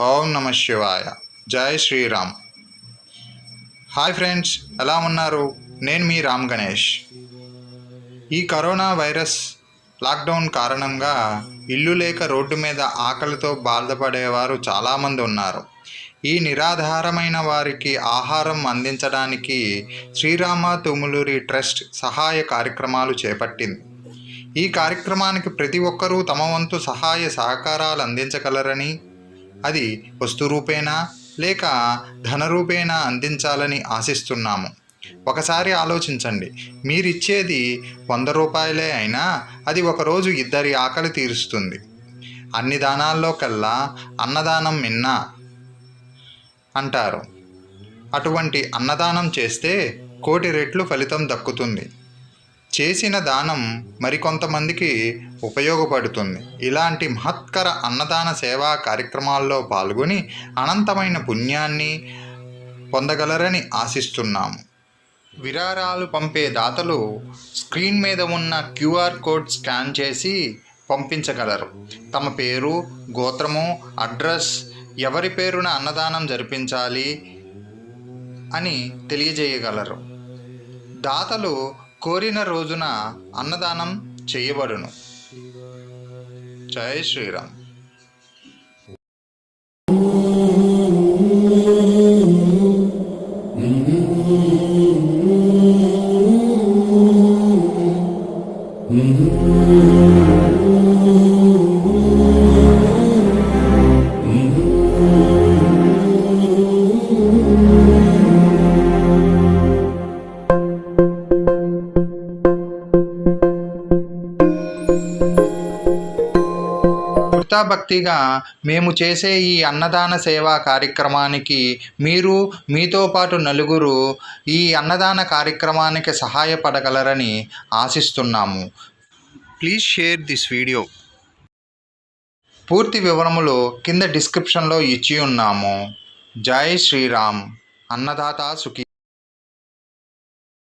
ఓం నమ శివాయ. జై శ్రీరామ్. హాయ్ ఫ్రెండ్స్ ఎలా ఉన్నారు? నేను మీ రామ్ గణేష్. ఈ కరోనా వైరస్ లాక్డౌన్ కారణంగా ఇల్లు లేక రోడ్డు మీద ఆకలితో బాధపడేవారు చాలామంది ఉన్నారు. ఈ నిరాధారమైన వారికి ఆహారం అందించడానికి శ్రీరామ తుములూరి ట్రస్ట్ సహాయ కార్యక్రమాలు చేపట్టింది. ఈ కార్యక్రమానికి ప్రతి ఒక్కరూ తమ వంతు సహాయ సహకారాలు అందించగలరని అది వస్తు రూపేణా లేక ధన రూపేణా అందించాలని ఆశిస్తున్నాము. ఒకసారి ఆలోచించండి. మీరిచ్చేది వంద రూపాయలే అయినా అది ఒకరోజు ఇద్దరి ఆకలి తీరుస్తుంది. అన్ని దానాల్లో కల్లా అన్నదానం మిన్నా అంటారు. అటువంటి అన్నదానం చేస్తే కోటి రెట్లు ఫలితం దక్కుతుంది. చేసిన దానం మరికొంతమందికి ఉపయోగపడుతుంది. ఇలాంటి మహత్కర అన్నదాన సేవా కార్యక్రమాల్లో పాల్గొని అనంతమైన పుణ్యాన్ని పొందగలరని ఆశిస్తున్నాము. విరారాలు పంపే దాతలు స్క్రీన్ మీద ఉన్న క్యూఆర్ కోడ్ స్కాన్ చేసి పంపించగలరు. తమ పేరు గోత్రము అడ్రస్ ఎవరి పేరున అన్నదానం జరిపించాలి అని తెలియజేయగలరు. దాతలు కోరిన రోజున అన్నదానం చేయబడును. జై శ్రీరామ్ భక్తిగా మేము చేసే ఈ అన్నదాన సేవా కార్యక్రమానికి మీరు మీతో పాటు నలుగురు ఈ అన్నదాన కార్యక్రమానికి సహాయపడగలరని ఆశిస్తున్నాము. ప్లీజ్ షేర్ దిస్ వీడియో పూర్తి వివరములు కింద డిస్క్రిప్షన్లో ఇచ్చి ఉన్నాము. జై శ్రీరామ్. అన్నదాత సుఖీ